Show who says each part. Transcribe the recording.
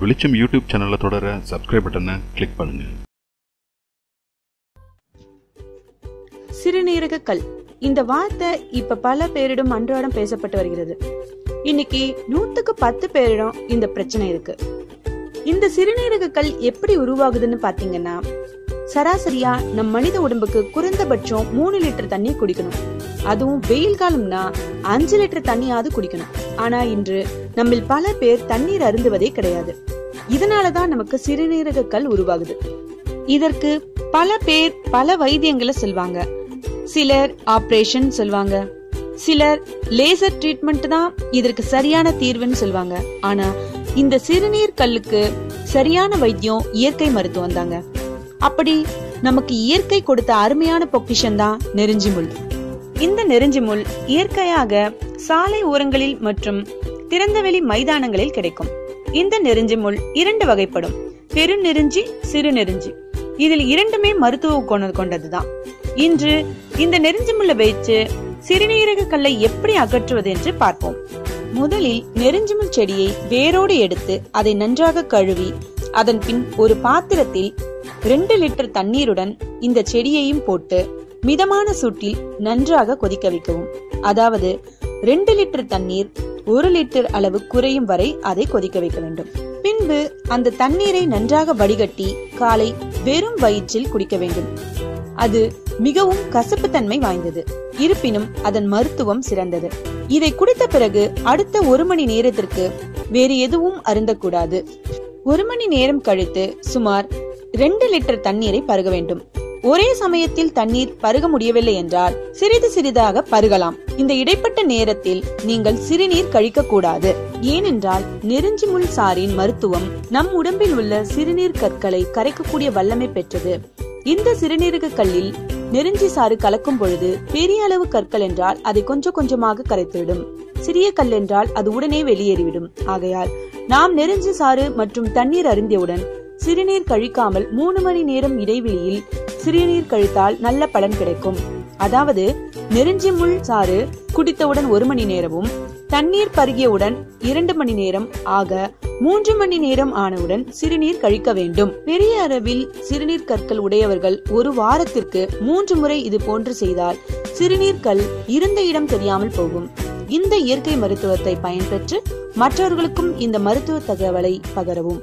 Speaker 1: வெளிச்சம் யூடியூப் சேனலை தொடர சப்ஸ்கிரைப் பட்டனை கிளிக் பண்ணுங்க.
Speaker 2: சிறுநீரக கல் இந்த வார்த்தை இப்ப பல பேரிடம் அன்றாடம் பேசப்பட்டு வருகிறது. இன்னைக்கு நூத்துக்கு பத்து பேரிடம் இந்த பிரச்சனை இருக்கு. இந்த சிறுநீரக கல் எப்படி உருவாகுதுன்னு பாத்தீங்கன்னா சராசரியா நம் மனித உடம்புக்கு குறைந்தபட்சம் மூணு லிட்டர் தண்ணி குடிக்கணும். அதுவும் வெயில் காலம்னா அஞ்சு லிட்டர் தண்ணியாவது குடிக்கணும். ஆனா இன்று நம்மில் பல பேர் தண்ணீர் அருந்துவதே கிடையாது. இதனாலதான் நமக்கு சிறுநீரக கல் உருவாகுது. இதற்கு பல பேர் பல வைத்தியங்களை சொல்வாங்க. சிலர் ஆபரேஷன் சொல்வாங்க. சிலர் லேசர் ட்ரீட்மெண்ட் தான் இதற்கு சரியான தீர்வுன்னு சொல்வாங்க. ஆனா இந்த சிறுநீர் கல்லுக்கு சரியான வைத்தியம் இயற்கை மருத்துவம் தாங்க அப்படி நமக்கு இயற்கை கொடுத்த அருமையான பொக்கிஷன் தான் நெருஞ்சி முள். இந்த நெருஞ்சி முள் இயற்கையாக சாலை ஓரங்களில் மற்றும் திறந்தவெளி மைதானங்களில் கிடைக்கும். இந்த நெருஞ்சி முள் இரண்டு வகைப்படும். பெருநெருஞ்சி சிறு நெருஞ்சி. இதில் இரண்டுமே மருத்துவ குணம் கொண்டதுதான். இன்று இந்த நெருஞ்சி முள்ளை வைத்து சிறுநீரக கல்லை எப்படி அகற்றுவது என்று பார்ப்போம். முதலில் நெருஞ்சிமுள் செடியை வேரோடு எடுத்து அதை நன்றாக கழுவி அதன் பின் ஒரு பாத்திரத்தில் ரெண்டு லிட்டர் தண்ணீருடன் இந்த செடியையும் போட்டு மிதமான சூட்டில் நன்றாக கொதிக்க வைக்கவும். அதாவது ரெண்டு லிட்டர் தண்ணீர் ஒரு லிட்டர் அளவு குறையும் வரை அதை கொதிக்க வைக்க வேண்டும். பின்பு அந்த தண்ணீரை நன்றாக வடிகட்டி காலை வெறும் வயிற்றில் குடிக்க வேண்டும். அது மிகவும் கசப்புத்தன்மை வாய்ந்தது. இருப்பினும் அதன் மருத்துவம் சிறந்தது. இதை குடித்த பிறகு அடுத்த ஒரு மணி நேரத்திற்கு வேறு எதுவும் அருந்தக்கூடாது. ஒரு மணி நேரம் கழித்து சுமார் ரெண்டு லிட்டர் தண்ணீரை பருக வேண்டும். ஒரே சமயத்தில் தண்ணீர் பருக முடியவில்லை என்றால் சிறிது சிறிதாக பருகலாம். இந்த இடைப்பட்ட நேரத்தில் நீங்கள் சிறுநீர் கழிக்க கூடாது ஏனென்றால் நெருஞ்சி முள் சாரின் மருத்துவம் நம் உடம்பில் உள்ள சிறுநீர் கற்களை கரைக்கக்கூடிய வல்லமை பெற்றது. இந்த சிறுநீரக கல்லில் நெருஞ்சி சாறு கலக்கும் பொழுது பெரிய அளவு கற்கள் என்றால் அதை கொஞ்சம் கொஞ்சமாக கரைத்துவிடும். சிறிய கல் என்றால் அது உடனே வெளியேறிவிடும். ஆகையால் நாம் நெருஞ்சி சாறு மற்றும் தண்ணீர் அருந்தியவுடன் சிறுநீர் கழிக்காமல் மூணு மணி நேரம் இடைவெளியில் சிறுநீர் கழித்தால் நல்ல பலன் கிடைக்கும். அதாவது நெருஞ்சி முள் சாறு குடித்தவுடன் ஒரு மணி நேரமும் தண்ணீர் பருகியவுடன் இரண்டு மணி நேரம் ஆக மூன்று மணி நேரம் ஆனவுடன் சிறுநீர் கழிக்க வேண்டும். பெரிய அளவில் சிறுநீர் கற்கள் உடையவர்கள் ஒரு வாரத்திற்கு மூன்று முறை இது போன்று செய்தால் சிறுநீர் கல் இருந்த இடம் தெரியாமல் போகும். இந்த இயற்கை மருத்துவத்தை பயன்பெற்று மற்றவர்களுக்கும் இந்த மருத்துவ தகவலை பகரவும்.